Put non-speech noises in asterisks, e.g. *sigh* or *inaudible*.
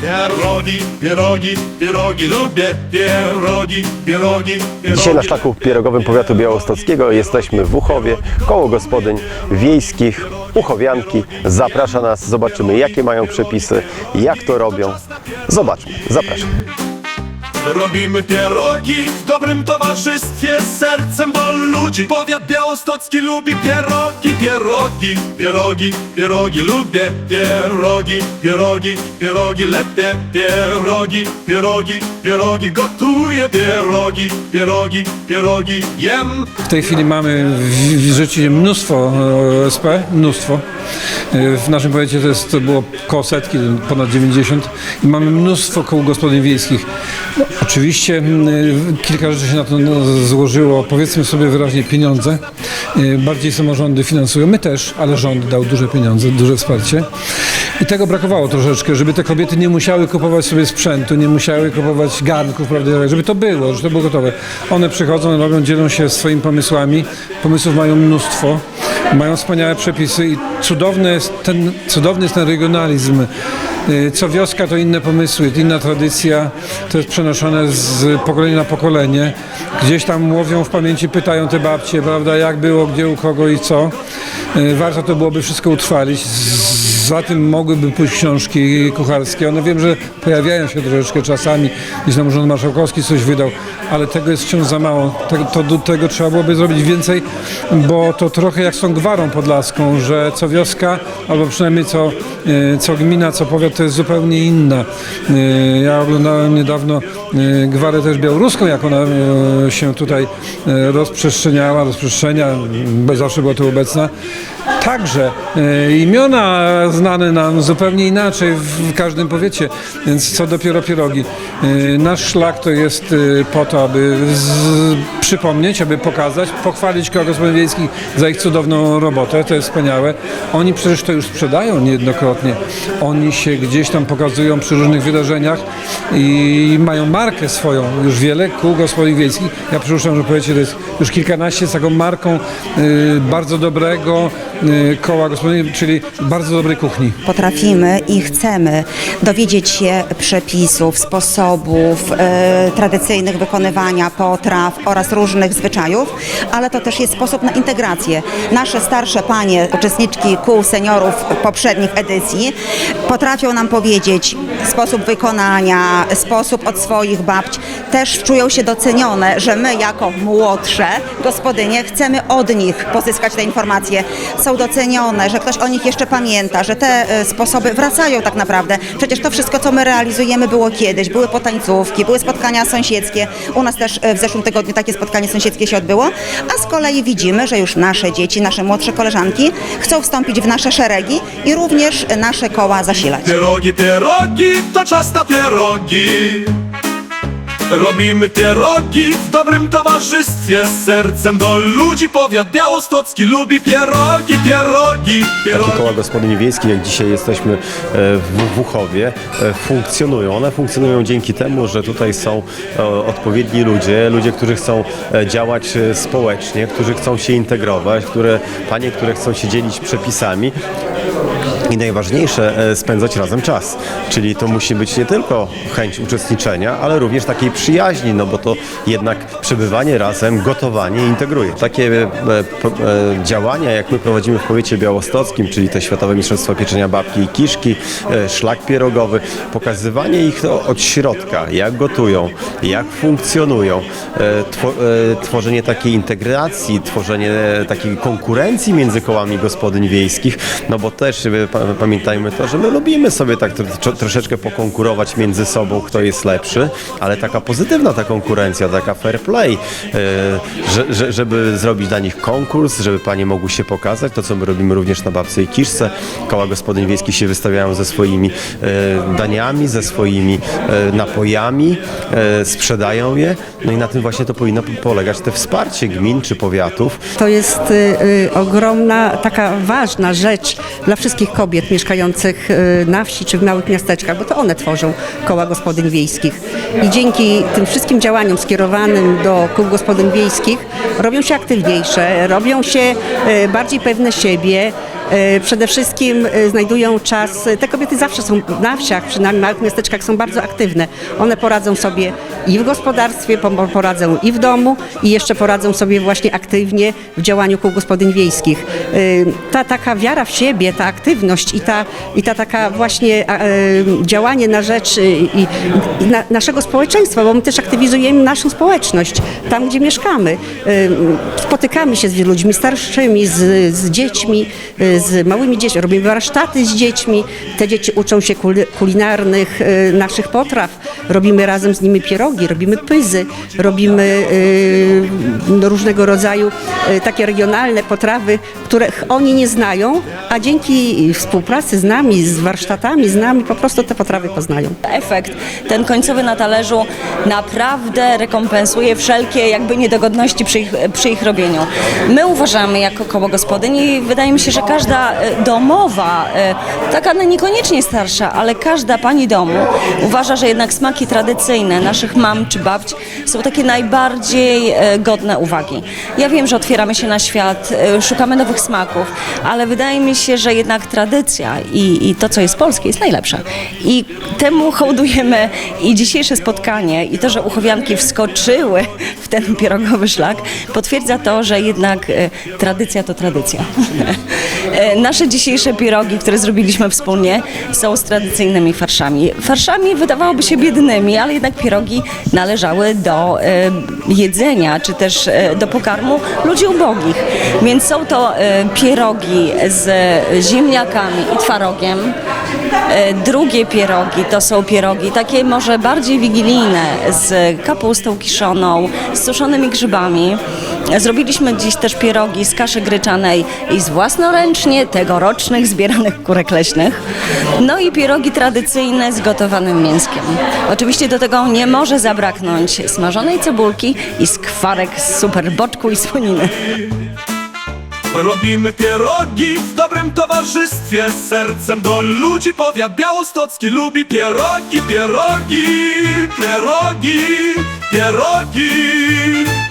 Pierogi, pierogi, pierogi lubię, pierogi, pierogi, pierogi. Dzisiaj na szlaku pierogowym powiatu białostockiego jesteśmy w Uchowie, koło gospodyń wiejskich, uchowianki. Zaprasza nas, zobaczymy jakie mają przepisy, jak to robią. Zobaczmy, zapraszam. Robimy pierogi w dobrym towarzystwie z sercem do ludzi. Powiat białostocki lubi pierogi, pierogi, pierogi, pierogi. Lubię pierogi, pierogi, pierogi. Lepiej pierogi, pierogi, pierogi. Gotuję pierogi, pierogi, pierogi. Jem. W tej chwili mamy w, w mnóstwo e, OSP, mnóstwo. E, W naszym powiecie to, jest, to było koło setki, ponad 90 i mamy mnóstwo kół gospodyń wiejskich. No, oczywiście m, e, kilka rzeczy się na to no, złożyło, powiedzmy sobie wyraźnie pieniądze. E, Bardziej samorządy finansują, my też, ale rząd dał duże pieniądze, duże wsparcie. I tego brakowało troszeczkę, żeby te kobiety nie musiały kupować sobie sprzętu, nie musiały kupować garnków, prawda, żeby to było, żeby to było gotowe. One przychodzą, robią, dzielą się swoimi pomysłami. Pomysłów mają mnóstwo, mają wspaniałe przepisy i cudowny jest ten, cudowny jest ten regionalizm. Y, Co wioska to inne pomysły, inna tradycja, to jest przenoszone z pokolenia na pokolenie. Gdzieś tam łowią w pamięci, pytają te babcie, prawda, jak było, gdzie, u kogo i co. Y, Warto to byłoby wszystko utrwalić. Za tym mogłyby pójść książki kucharskie. One wiem, że pojawiają się troszeczkę czasami. Gdzieś tam Urząd Marszałkowski coś wydał, ale tego jest wciąż za mało. Tego, to, do tego trzeba byłoby zrobić więcej, bo to trochę jak z tą gwarą podlaską, że co wioska, albo przynajmniej co, e, co gmina, co powiat, to jest zupełnie inna. E, Ja oglądałem niedawno gwarę też białoruską, jak ona e, się tutaj e, rozprzestrzeniała, rozprzestrzenia, zawsze była tu obecna. Także e, imiona znane nam zupełnie inaczej w każdym powiecie, więc co dopiero pierogi. E, Nasz szlak to jest e, po to, aby z, przypomnieć, aby pokazać, pochwalić koło gospodyń wiejskich za ich cudowną robotę, to jest wspaniałe. Oni przecież to już sprzedają niejednokrotnie. Oni się gdzieś tam pokazują przy różnych wydarzeniach i mają markę swoją. Już wiele kół gospodyń wiejskich, ja przypuszczam, że powiecie, to jest już kilkanaście z taką marką e, bardzo dobrego e, koła gospodyń, czyli bardzo dobrej kuchni. Potrafimy i chcemy dowiedzieć się przepisów, sposobów e, tradycyjnych wykonywania potraw oraz różnych zwyczajów, ale to też jest sposób na integrację. Nasze starsze panie, uczestniczki kół seniorów poprzednich edycji, potrafią nam powiedzieć sposób wykonania, sposób od swoich babć. Też czują się docenione, że my jako młodsze gospodynie chcemy od nich pozyskać te informacje. Są docenione, że ktoś o nich jeszcze pamięta, że te e, sposoby wracają tak naprawdę. Przecież to wszystko, co my realizujemy było kiedyś. Były potańcówki, były spotkania sąsiedzkie. U nas też e, w zeszłym tygodniu takie spotkanie sąsiedzkie się odbyło. A z kolei widzimy, że już nasze dzieci, nasze młodsze koleżanki chcą wstąpić w nasze szeregi i również nasze koła zasilać. Pierogi, pierogi, to czas na pierogi Robimy pierogi w dobrym towarzystwie Z sercem do ludzi Powiat białostocki lubi pierogi, pierogi, pierogi koła gospodyń wiejskich, jak dzisiaj jesteśmy e, w Wuchowie, e, funkcjonują. One funkcjonują dzięki temu, że tutaj są e, odpowiedni ludzie, ludzie, którzy chcą działać społecznie, którzy chcą się integrować, które, panie, które chcą się dzielić przepisami. I najważniejsze, e, spędzać razem czas. Czyli to musi być nie tylko chęć uczestniczenia, ale również takiej przyjaźni, no bo to jednak przebywanie razem, gotowanie integruje. Takie e, e, działania, jak my prowadzimy w powiecie białostockim, czyli te Światowe Mistrzostwa Pieczenia Babki i Kiszki, szlak pierogowy, pokazywanie ich to od środka, jak gotują, jak funkcjonują, two, tworzenie takiej integracji, tworzenie takiej konkurencji między kołami gospodyń wiejskich, no bo też pamiętajmy to, że my lubimy sobie tak tro, troszeczkę pokonkurować między sobą, kto jest lepszy, ale taka pozytywna ta konkurencja, taka fair play, e, że, że, żeby zrobić dla nich konkurs, żeby panie mogły się pokazać, to co my robimy również na Babce i Kiszce, koła gospodyń wiejskich się wystawiają ze swoimi e, daniami, ze swoimi e, napojami, sprzedają je, no i na tym właśnie to powinno polegać te wsparcie gmin czy powiatów, To jest y, y, ogromna, taka ważna rzecz dla wszystkich kobiet mieszkających y, na wsi czy w małych miasteczkach, bo to one tworzą koła gospodyń wiejskich. I dzięki tym wszystkim działaniom skierowanym do kół gospodyń wiejskich robią się aktywniejsze, robią się y, bardziej pewne siebie, Przede wszystkim e, znajdują czas, e, te kobiety zawsze są na wsiach, przynajmniej w małych miasteczkach są bardzo aktywne. One poradzą sobie i w gospodarstwie, poradzą i w domu i jeszcze poradzą sobie właśnie aktywnie w działaniu kół gospodyń wiejskich. Ta taka wiara w siebie, ta aktywność i ta, i ta taka właśnie e, działanie na rzecz i, i na, naszego społeczeństwa, bo my też aktywizujemy naszą społeczność, tam gdzie mieszkamy. Spotykamy się z ludźmi starszymi, z, z dziećmi, y, z małymi dziećmi, robimy warsztaty z dziećmi. Te dzieci uczą się kuli- kulinarnych y, naszych potraw. Robimy razem z nimi pierogi, robimy pyzy, robimy y, no, różnego rodzaju takie regionalne potrawy, których oni nie znają, a dzięki współpracy z nami, z warsztatami, z nami po prostu te potrawy poznają. efekt, ten końcowy na talerzu naprawdę rekompensuje wszelkie jakby niedogodności przy ich, przy ich robieniu. My uważamy jako koło gospodyń i wydaje mi się, że każda e, domowa, e, taka no niekoniecznie starsza, ale każda pani domu uważa, że jednak smaki tradycyjne naszych mam czy babć są takie najbardziej e, godne uwagi. Ja wiem, że otwieramy się na świat, szukamy nowych smaków, ale wydaje mi się, że jednak tradycja i, i to, co jest polskie, jest najlepsze. I temu hołdujemy i dzisiejsze spotkanie i to, że uchowianki wskoczyły w ten pierogowy szlak, potwierdza to, że jednak e, tradycja to tradycja. *laughs* E, Nasze dzisiejsze pierogi, które zrobiliśmy wspólnie, są z tradycyjnymi farszami. Farszami wydawałoby się biednymi, ale jednak pierogi należały do e, jedzenia, czy też do pokarmu ludzi ubogich. Więc są to pierogi z ziemniakami i twarogiem. Drugie pierogi to są pierogi takie może bardziej wigilijne z kapustą kiszoną, z suszonymi grzybami. Zrobiliśmy dziś też pierogi z kaszy gryczanej i z własnoręcznie tegorocznych zbieranych kurek leśnych. No i pierogi tradycyjne z gotowanym mięskiem. Oczywiście do tego nie może zabraknąć smażonej cebulki i skwarek z super boczku i słoniny. Robimy pierogi w dobrym towarzystwie z sercem do ludzi powiat białostocki lubi pierogi, pierogi, pierogi, pierogi.